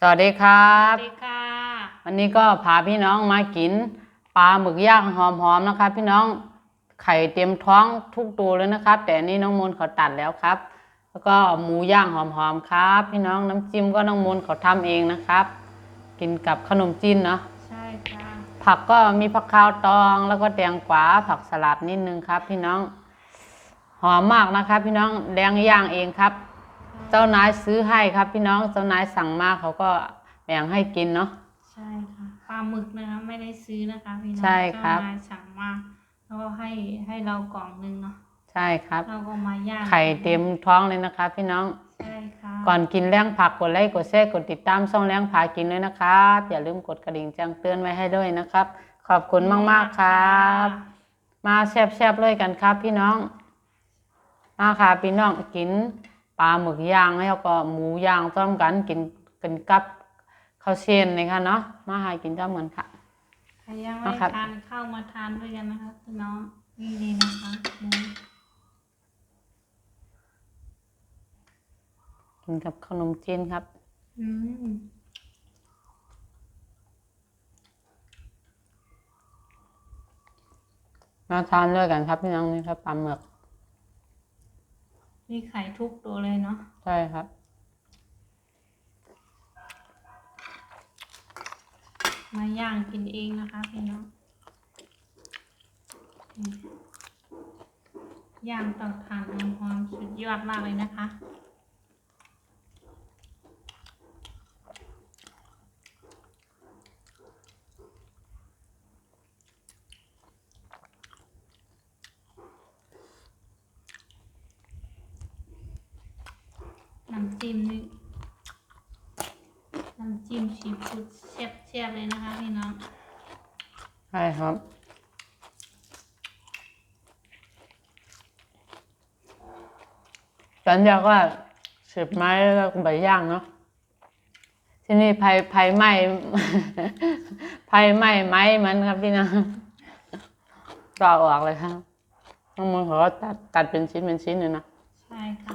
สวัสดีครัสบวัสดีค่ะ วันนี้ก็พาพี่น้องมากินปลาหมึกย่างหอมๆนะครับ พี่น้องไข่เต็มท้องทุกตัวเลยนะครับ แต่อันนี้น้องมนต์เขาตัดแล้วครับ แล้วก็หมูย่างหอมๆครับ พี่น้องน้ำจิ้มก็น้องมนต์เขาทำเองนะครับ กินกับขนมจีนเนาะใช่ค่ะ ผักก็มีผักขาวตอง แล้วก็แตงกวาผักสลัดนิดนึงครับ พี่น้องหอมมากนะครับ พี่น้องแดงย่างเองครับ เจ้านายซื้อให้ครับ พี่น้องเจ้านายสั่งมาเขาก็แบ่งให้กินเนาะ ใช่ค่ะปลาหมึกนะคะไม่ได้ซื้อนะคะพี่น้องใช่ครับเจ้านายสั่งมาแล้วก็ให้ให้เรากล่องหนึงเนาะใช่ครับ เราก็มาย่างไข่เต็มท้องเลยนะครับพี่น้อง ใช่ค่ะก่อนกินแรงผักกดไลค์กดแชร์กดติดตามช่องแรงผากินด้วยนะครับ อย่าลืมกดกระดิ่งแจ้งเตือนไว้ให้ด้วยนะครับ ขอบคุณมากๆครับ มาแซ่บๆเลยกันครับ พี่น้อง มาค่ะพี่น้องกิน ปลาหมึกย่างแล้วก็หมูย่างต้มกันกินกันกับข้าวเชียนเลยค่ะเนาะมาหากินจ้าเหมือนค่ะใครยังไม่เอาครับทานข้าวมาทานด้วยกันนะคะพี่น้องนี่เลยนะคะหมูกินกับขนมจีนครับ อืมมาทานด้วยกันครับพี่น้องนี่ครับปลาหมึก มีไข่ทุกตัวเลยเนาะใช่ครับ มาย่างกินเองนะคะพี่น้องนี่ย่างเตาถ่านหอมๆสุดยอดมากเลยนะคะ น้ำจิ้มนี่ น้ำจิ้มซีฟู้ดแซ่บๆเลยนะคะพี่น้อง ใช่ครับ สัญญาก็สิบไม้แล้วก็ใบย่างเนาะ ที่นี่ไผ่ไผ่ไหม้ไผ่ไหม้ไม้มันครับพี่น้องต่อออกเลยครับน้องมันเขาก็ตัดตัดเป็นชิ้นเป็นชิ้นเลยนะ ใช่ค่ะ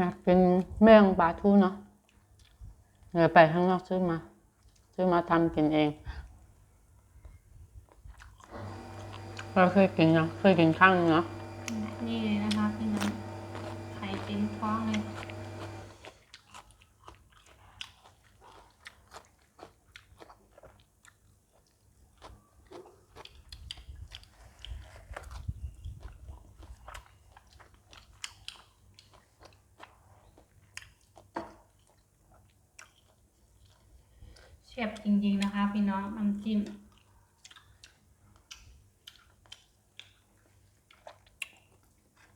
อยากกินแมงปลาทูเนาะเดี๋ยวไปข้างนอกซื้อมา ซื้อมาทำกินเอง เราเคยกินเนาะเคยกินข้างนึงเนาะนี่เลยนะคะพี่น้องไข่เต็มท้องเลย เชฟจริงๆนะคะพี่น้องน้ำจิ้ม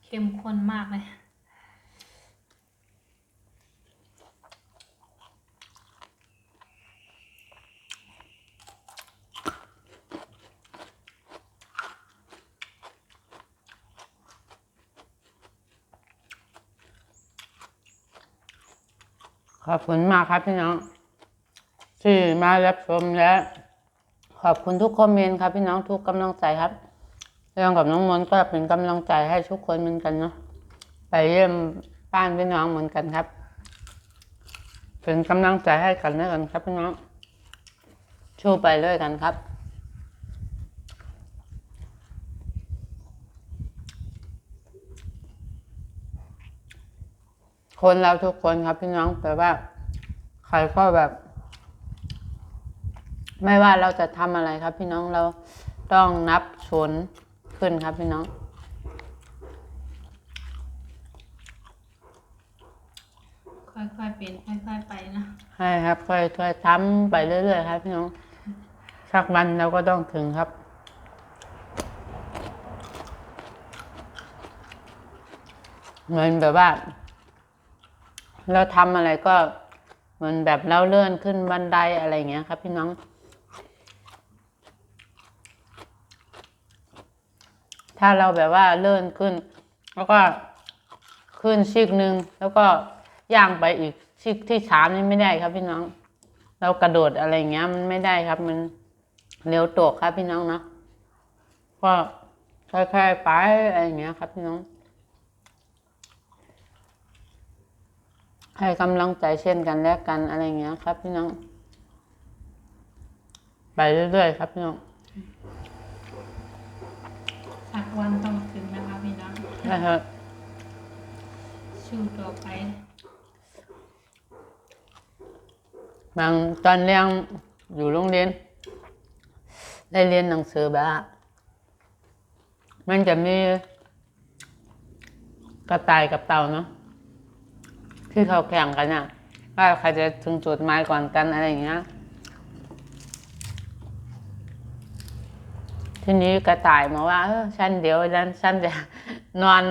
เข้มข้นมากเลยขอบคุณมากครับพี่น้อง ที่มารับชมและ ขอบคุณทุกคอมเมนต์ครับ พี่น้องทุกกำลังใจครับเรื่องกับน้องมนต์ก็เป็นกำลังใจให้ทุกคนเหมือนกันเนาะไปเยี่ยมบ้านพี่น้องเหมือนกันครับ เป็นกำลังใจให้กันด้วยกันครับพี่น้องชูไปด้วยกันครับคนเราทุกคนครับพี่น้องแต่ว่า ใครก็แบบ ไม่ว่าเราจะทำอะไรครับ พี่น้องเราต้องนับชนขึ้นครับพี่น้องค่อยๆเป็นค่อยๆไปนะใช่ครับ ค่อยๆทำไปเรื่อยๆครับพี่น้องสักวันเราก็ต้องถึงครับเหมือนแบบว่า เราทำอะไรก็เหมือนแบบเราเลื่อนขึ้นบันไดอะไรอย่างเงี้ยครับ พี่น้อง ถ้าเราแบบว่าเลื่อนขึ้น แล้วก็ขึ้นชิกหนึ่งแล้วก็ย่างไปอีกชิกที่สามนี่ไม่ได้ครับพี่น้อง เรากระโดดอะไรเงี้ย มันไม่ได้ครับ มันเร็วตกครับพี่น้องเนาะก็ค่อยๆไปอะไรอเงี้ยครับพี่น้องให้กำลังใจเช่นกันและกันอะไรเงี้ยครับพี่น้อง ไปเรื่อยๆครับพี่น้อง สักวันต้องถึงนะคะพี่ น้องนะครับสู้ต่อไปบางตอนเรียนอยู่โรงเรียน ได้เรียนหนังสือแบบว่ามันจะมีกระต่ายกับเต่าเนาะที่เขาแข่งกันอะว่าใครจะถึงจุดหมายก่อนกันอะไรอย่างเงี้ยทีนี้กระต่ายมาว่าเออฉันเดี๋ยวนั้นฉันจะ นอน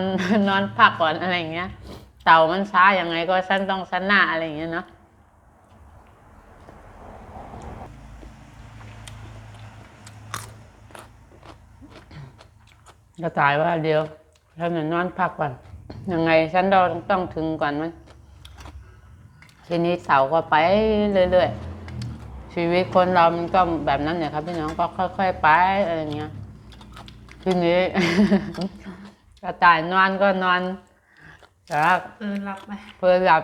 นอนพักก่อนอะไรอย่างเงี้ย เต่ามันช้ายังไงก็ฉันต้องชนะอะไรอย่างเงี้ยเนาะกระต่ายว่าเดียวฉันจะนอนพักก่อนยังไงฉันต้องต้องถึงก่อนมันทีนี้เสาก็ไปเรื่อยๆ ชีวิตคนเรามันก็แบบนั้นเนี่ยครับพี่น้องก็ค่อย ๆ ไปอะไรเงี้ยทีนี้ กระต่ายนอนก็นอนแต่ว่าเออหลับไปเพื่อหลับ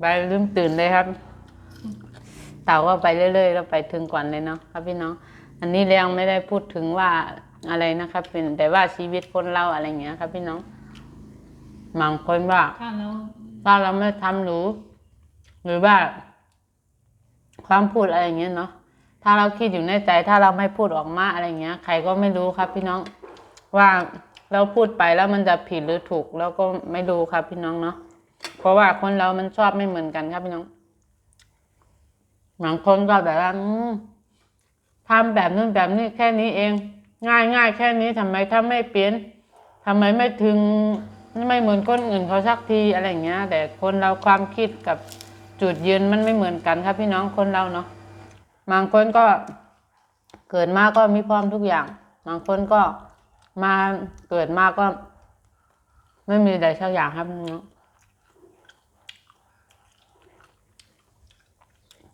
ไปลืมตื่นเลยครับ เต่าก็ไปเรื่อยๆแล้วไปถึงก่อนเลยเนาะครับพี่น้อง อันนี้เรียงไม่ได้พูดถึงว่าอะไรนะครับเป็นแต่ว่าชีวิตคนเราอะไรอย่างเงี้ยครับพี่น้องบางคนว่าถ้าเราถ้าเราไม่ทำหรือหรือว่า ความพูดอะไรอย่างเงี้ยเนาะถ้าเราคิดอยู่ในใจ ถ้าเราไม่พูดออกมาอะไรอย่างเงี้ย ใครก็ไม่รู้ครับพี่น้องว่า เราพูดไปแล้วมันจะผิดหรือถูกเราก็ไม่รู้ครับพี่น้องเนาะเพราะว่าคนเรามันชอบไม่เหมือนกันครับพี่น้องบางคนก็แบบว่าทำแบบนู้นแบบนี้แค่นี้เอง ง่ายง่ายแค่นี้ทำไมถ้าไม่เปลี่ยนทำไมไม่ถึงไม่เหมือนคนอื่นเขาสักทีอะไรอย่างเงี้ย แต่คนเราความคิดกับจุดยืนมันไม่เหมือนกันครับพี่น้องคนเราเนาะบางคนก็เกิดมาก็มีพร้อมทุกอย่าง บางคนก็ มาเกิดมาก็ไม่มีใดสักอย่างครับพี่น้อง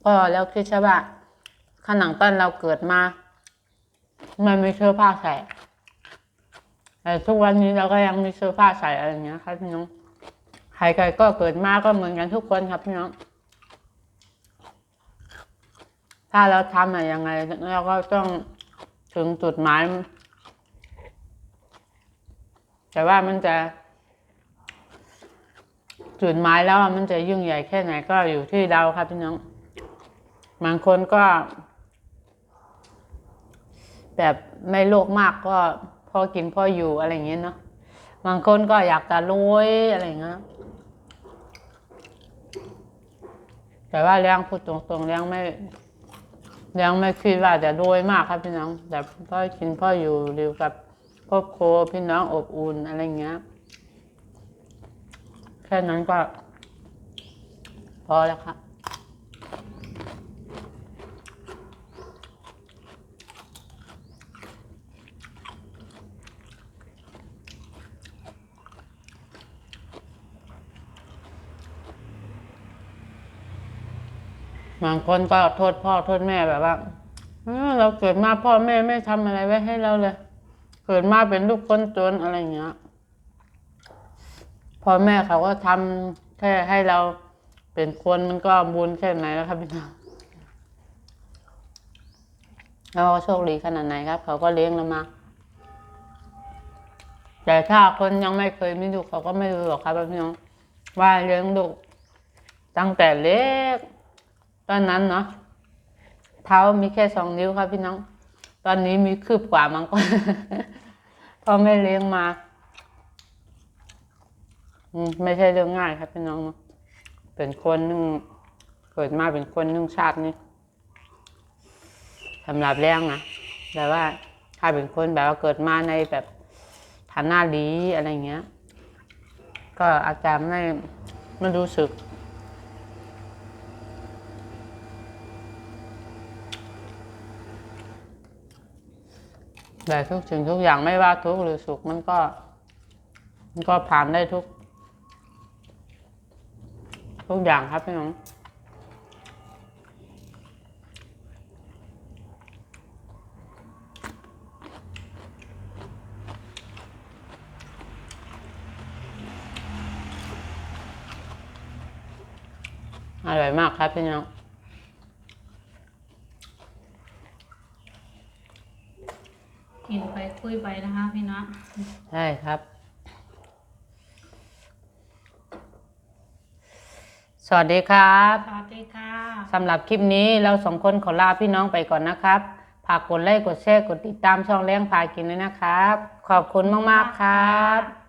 ก็แล้วคิดใช่ป่ะขนังต้นเราเกิดมา มันไม่เสื้อผ้าใส่แต่ทุกวันนี้เราก็ยังมีเสื้อผ้าใส่อะไรอย่างเงี้ยครับพี่น้องใครๆก็เกิดมาก็เหมือนกันทุกคนครับพี่น้อง ถ้าเราทำอะไรยังไงเราก็ต้องถึงจุดหมาย แต่ว่ามันจะจุดหมายแล้วมันจะยิ่งใหญ่แค่ไหนก็อยู่ที่เราครับพี่น้อง บางคนก็ แบบไม่โลภมากก็พอกินพออยู่อะไรอย่างเงี้ยเนาะ บางคนก็อยากจะรวยอะไรเงี้ย แต่ว่าเลี้ยงพูดตรงๆเลี้ยงไม่เลี้ยงไม่คิดว่าจะรวยมากครับพี่น้อง แต่พ่อกินพ่ออยู่อยู่กับ ครอบครัวพี่น้องอบอุ่นอะไรเงี้ย แค่นั้นก็ พอแล้วครับางคนก็โทษพ่อโทษแม่แบบว่าเออเราเกิดมาพ่อแม่ไม่ทำอะไรไว้ให้เราเลย เกิดมาเป็นลูกคนจนอะไรเงี้ยพ่อแม่เขาก็ทำแค่ให้เราเป็นคนมันก็บุญแค่ไหนแล้วครับพี่น้องเราก็โชคดีขนาดไหนครับ เขาก็เลี้ยงเรามา แต่ถ้าคนยังไม่เคยมีลูกเขาก็ไม่รู้หรอกครับพี่น้องว่าเลี้ยงลูกตั้งแต่เล็กตอนนั้นเนาะเท้ามีแค่สองนิ้วครับพี่น้อง ตอนนี้มีคืบกว่ามั้งก็พ่อแม่เลี้ยงมา อืมไม่ใช่เรื่องง่ายครับพี่น้อง เป็นคนนึ่งเกิดมาเป็นคนนึ่งชาตินี้สำหรับเลี้ยงนะแต่ว่าถ้าเป็นคนแบบว่าเกิดมาในแบบฐานะดีอะไรเงี้ย ก็อาจจะไม่ไม่รู้สึก แต่ทุกสิ่งทุกอย่างไม่ว่าทุกหรือสุขมันก็ มันก็ผ่านได้ทุก ทุกอย่างครับพี่น้องอร่อยมากครับพี่น้อง คุยไปนะคะพี่น้องใช่ครับ สวัสดีครับสวัสดีค่ะสำหรับคลิปนี้เราสองคนขอลาพี่น้องไปก่อนนะครับฝากกดไลค์กดแชร์กดติดตามช่องเลี้ยงพากินด้วยนะครับ ขอบคุณมาก ๆ ครับ